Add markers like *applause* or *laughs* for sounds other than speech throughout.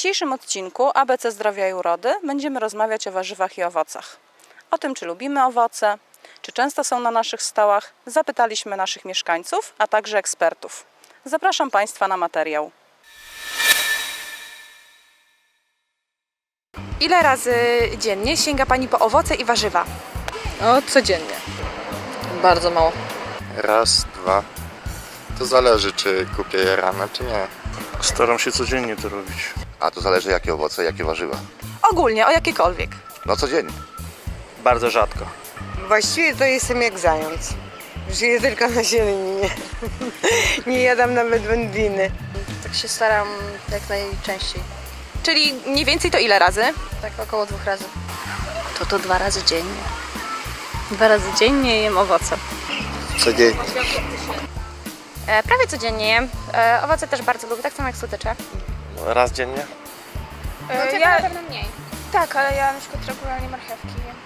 dzisiejszym odcinku ABC Zdrowia i Urody będziemy rozmawiać o warzywach i owocach. O tym, czy lubimy owoce, czy często są na naszych stołach, zapytaliśmy naszych mieszkańców, a także ekspertów. Zapraszam Państwa na materiał. Ile razy dziennie sięga Pani po owoce i warzywa? O, codziennie. Bardzo mało. Raz, dwa. To zależy, czy kupię je rano, czy nie. Staram się codziennie to robić. A to zależy jakie owoce, jakie warzywa. Ogólnie, o jakiekolwiek. No codziennie. Bardzo rzadko. Właściwie to jestem jak zając. Żyję tylko na zieleninie. *laughs* Nie jadam nawet wędliny. Tak się staram jak najczęściej. Czyli mniej więcej to ile razy? Tak około dwóch razy. to to dwa razy dziennie. Dwa razy dziennie jem owoce. Codziennie. E, prawie codziennie jem. E, owoce też bardzo lubię, tak samo jak słodycze. Raz dziennie? E, ja na pewno mniej. Tak, ale ja na przykład regularnie marchewki jem.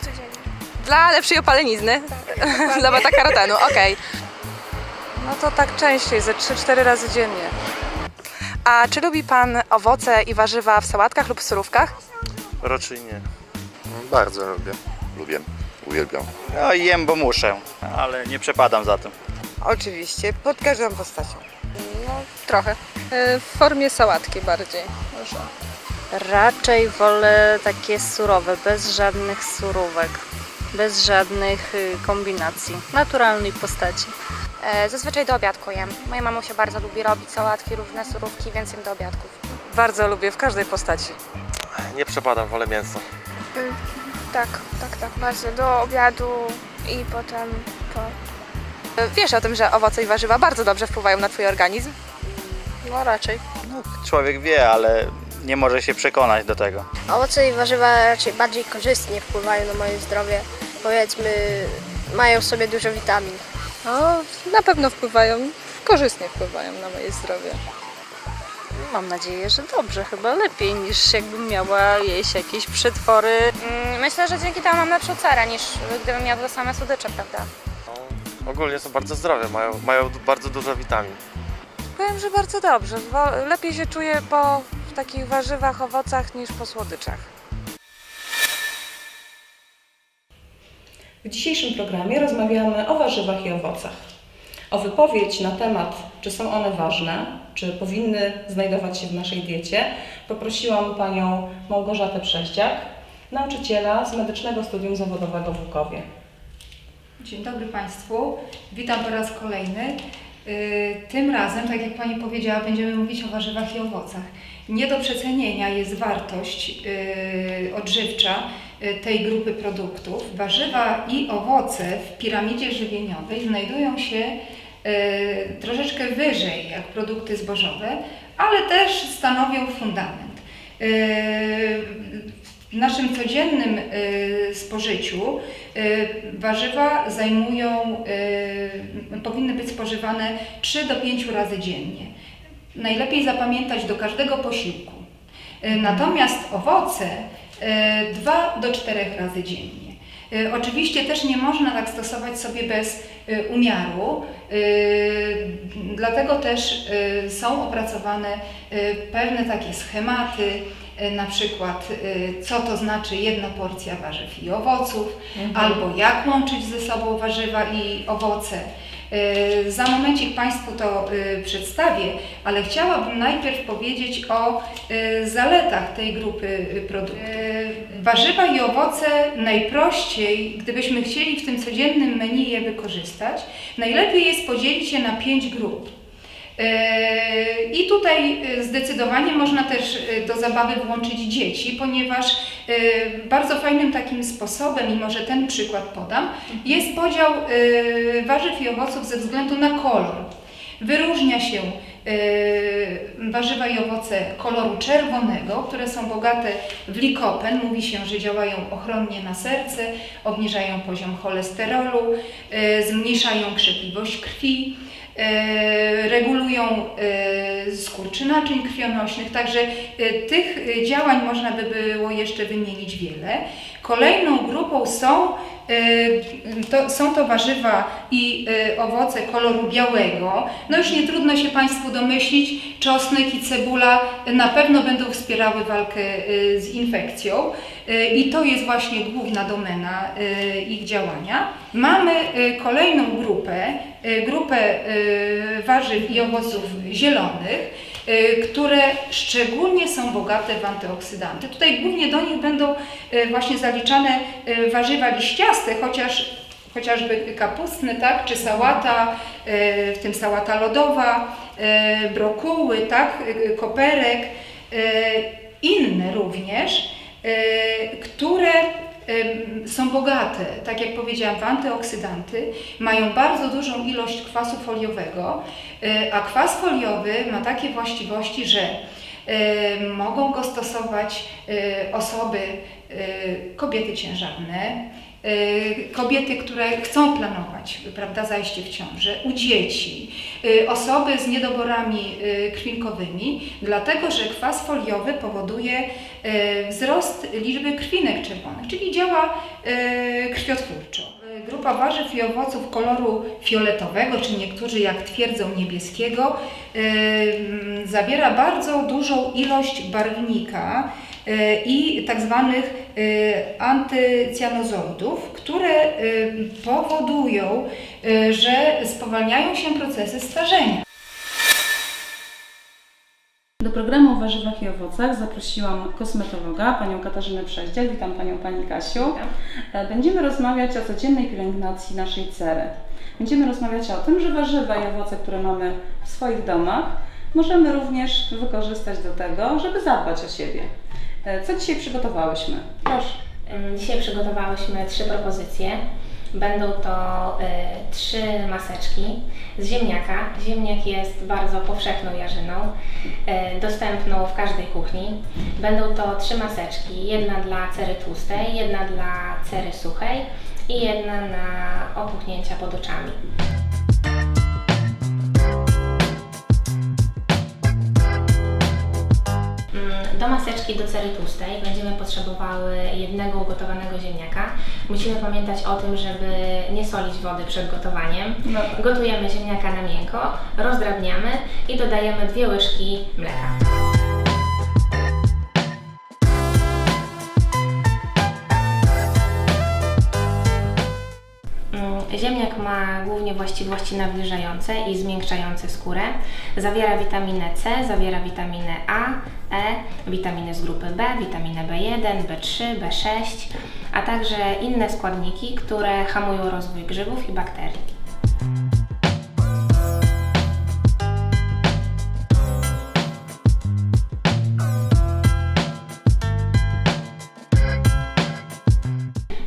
Codziennie. Dla lepszej opalenizny. *laughs* Dla beta-karotenu, okej. No to tak częściej, ze 3-4 razy dziennie. A czy lubi Pan owoce i warzywa w sałatkach lub w surówkach? Raczej nie. Bardzo lubię. Lubię, uwielbiam. No jem, bo muszę, ale nie przepadam za tym. Oczywiście, pod każdą postacią. Trochę. E, W formie sałatki bardziej. Może. Raczej wolę takie surowe, bez żadnych surówek, bez żadnych y, kombinacji, naturalnej postaci. E, zazwyczaj do obiadku jem. Moja mamusia bardzo lubi robić sałatki, różne surówki, więc jem do obiadków. Bardzo lubię w każdej postaci. Nie przepadam, wolę mięso. Tak, tak, tak, bardzo. Do obiadu i potem po... Wiesz o tym, że owoce i warzywa bardzo dobrze wpływają na Twój organizm? No raczej. No, człowiek wie, ale nie może się przekonać do tego. Owoce i warzywa raczej bardziej korzystnie wpływają na moje zdrowie. Powiedzmy, mają w sobie dużo witamin. No, na pewno wpływają, korzystnie wpływają na moje zdrowie. Mam nadzieję, że dobrze, chyba lepiej niż jakbym miała jeść jakieś przetwory. Mm, myślę, że dzięki temu mam lepszą cerę niż gdybym jadła same słodycze, prawda? Ogólnie są bardzo zdrowe, mają, mają bardzo dużo witamin. Powiem, że bardzo dobrze. Lepiej się czuję po takich warzywach, owocach niż po słodyczach. W dzisiejszym programie rozmawiamy o warzywach i owocach. O wypowiedź na temat, czy są one ważne, czy powinny znajdować się w naszej diecie, poprosiłam panią Małgorzatę Przeździak, nauczyciela z Medycznego Studium Zawodowego w Łukowie. Dzień dobry Państwu. Witam po raz kolejny. Y, Tym razem, tak jak Pani powiedziała, będziemy mówić o warzywach i owocach. Nie do przecenienia jest wartość y, odżywcza y, tej grupy produktów. Warzywa i owoce w piramidzie żywieniowej znajdują się troszeczkę wyżej jak produkty zbożowe, ale też stanowią fundament. W naszym codziennym y, spożyciu y, warzywa zajmują, y, powinny być spożywane 3 do 5 razy dziennie. Najlepiej zapamiętać do każdego posiłku. Natomiast owoce 2 do 4 razy dziennie. Oczywiście też nie można tak stosować sobie bez umiaru, dlatego też są opracowane pewne takie schematy, na przykład y, co to znaczy jedna porcja warzyw i owoców, albo jak łączyć ze sobą warzywa i owoce. Y, Za momencik Państwu to y, przedstawię, ale chciałabym najpierw powiedzieć o y, zaletach tej grupy y, produktów. Y, Warzywa i owoce najprościej, gdybyśmy chcieli w tym codziennym menu je wykorzystać, najlepiej jest podzielić je na pięć grup. Yy, I tutaj yy, zdecydowanie można też yy, do zabawy włączyć dzieci, ponieważ bardzo fajnym takim sposobem, i może ten przykład podam, jest podział warzyw i owoców ze względu na kolor. Wyróżnia się warzywa i owoce koloru czerwonego, które są bogate w likopen. Mówi się, że działają ochronnie na serce, obniżają poziom cholesterolu, zmniejszają krzepliwość krwi regulują e, skurczy naczyń krwionośnych, także e, tych e, działań można by było jeszcze wymienić wiele. Kolejną grupą są to, są to warzywa i y, owoce koloru białego. No już nie trudno się Państwu domyślić, czosnek i cebula na pewno będą wspierały walkę y, z infekcją y, i to jest właśnie główna domena y, ich działania. Mamy y, kolejną grupę, y, grupę y, warzyw i owoców zielonych, y, które szczególnie są bogate w antyoksydanty. Tutaj głównie do nich będą y, właśnie zaliczane y, warzywa liściaste, chociaż chociażby kapustny, tak, czy sałata, y, w tym sałata lodowa, y, brokuły, tak, y, koperek, y, inne również, y, które y, są bogate, tak jak powiedziałam, w antyoksydanty, mają bardzo dużą ilość kwasu foliowego, y, a kwas foliowy ma takie właściwości, że y, mogą go stosować y, osoby, kobiety ciężarne, kobiety, które chcą planować prawda, zajście w ciążę, u dzieci, y, osoby z niedoborami y, krwinkowymi, dlatego że kwas foliowy powoduje y, wzrost liczby krwinek czerwonych, czyli działa y, krwiotwórczo. Y, Grupa warzyw i owoców koloru fioletowego, czy niektórzy jak twierdzą niebieskiego, y, mm, zawiera bardzo dużą ilość barwnika y, i tak zwanych y, antycjanozoidów, które y, powodują, y, że spowalniają się procesy starzenia. Do programu o warzywach i owocach zaprosiłam kosmetologa, panią Katarzynę Przeździel. Witam panią pani Kasiu. E, Będziemy rozmawiać o codziennej pielęgnacji naszej cery. Będziemy rozmawiać o tym, że warzywa i owoce, które mamy w swoich domach, możemy również wykorzystać do tego, żeby zadbać o siebie. E, Co dzisiaj przygotowałyśmy? Proszę. Dzisiaj przygotowałyśmy trzy propozycje. Będą to y, trzy maseczki z ziemniaka. Ziemniak jest bardzo powszechną jarzyną, y, dostępną w każdej kuchni. Będą to trzy maseczki. Jedna dla cery tłustej, jedna dla cery suchej i jedna na opuchnięcia pod oczami. Do maseczki do cery tłustej będziemy potrzebowały jednego ugotowanego ziemniaka. Musimy pamiętać o tym, żeby nie solić wody przed gotowaniem. No. Gotujemy ziemniaka na miękko, rozdrabniamy i dodajemy dwie łyżki mleka. Właściwości nawilżające i zmiękczające skórę. Zawiera witaminę C, zawiera witaminę A, E, witaminy z grupy B, witaminę B1, B3, B6, a także inne składniki, które hamują rozwój grzybów i bakterii.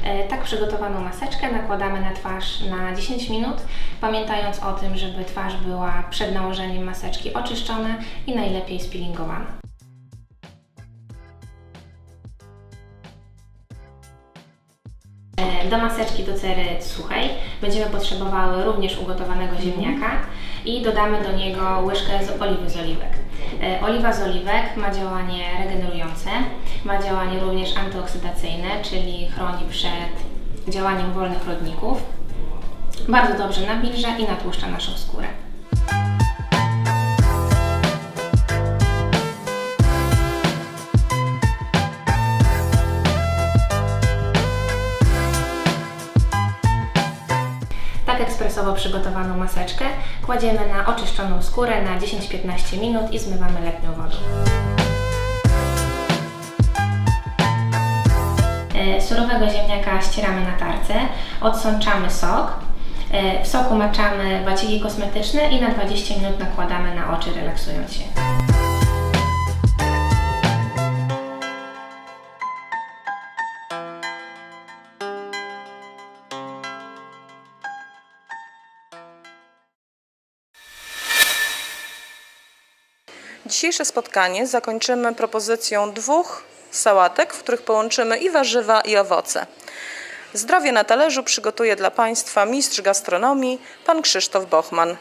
E, Tak przygotowaną maseczkę nakładamy na twarz na 10 minut, pamiętając o tym, żeby twarz była przed nałożeniem maseczki oczyszczona i najlepiej spilingowana. E, Do maseczki do cery suchej będziemy potrzebowały również ugotowanego ziemniaka i dodamy do niego łyżkę z oliwy z oliwek. E, Oliwa z oliwek ma działanie regenerujące, ma działanie również antyoksydacyjne, czyli chroni przed działaniem wolnych rodników. Bardzo dobrze nawilża i natłuszcza naszą skórę. Tak ekspresowo przygotowaną maseczkę kładziemy na oczyszczoną skórę na 10-15 minut i zmywamy letnią wodą. E, Surowego ziemniaka ścieramy na tarce, odsączamy sok. E, W soku maczamy waciki kosmetyczne i na 20 minut nakładamy na oczy, relaksując się. Dzisiejsze spotkanie zakończymy propozycją dwóch sałatek, w których połączymy i warzywa, i owoce. Zdrowie na talerzu przygotuje dla Państwa mistrz gastronomii, pan Krzysztof Bochman.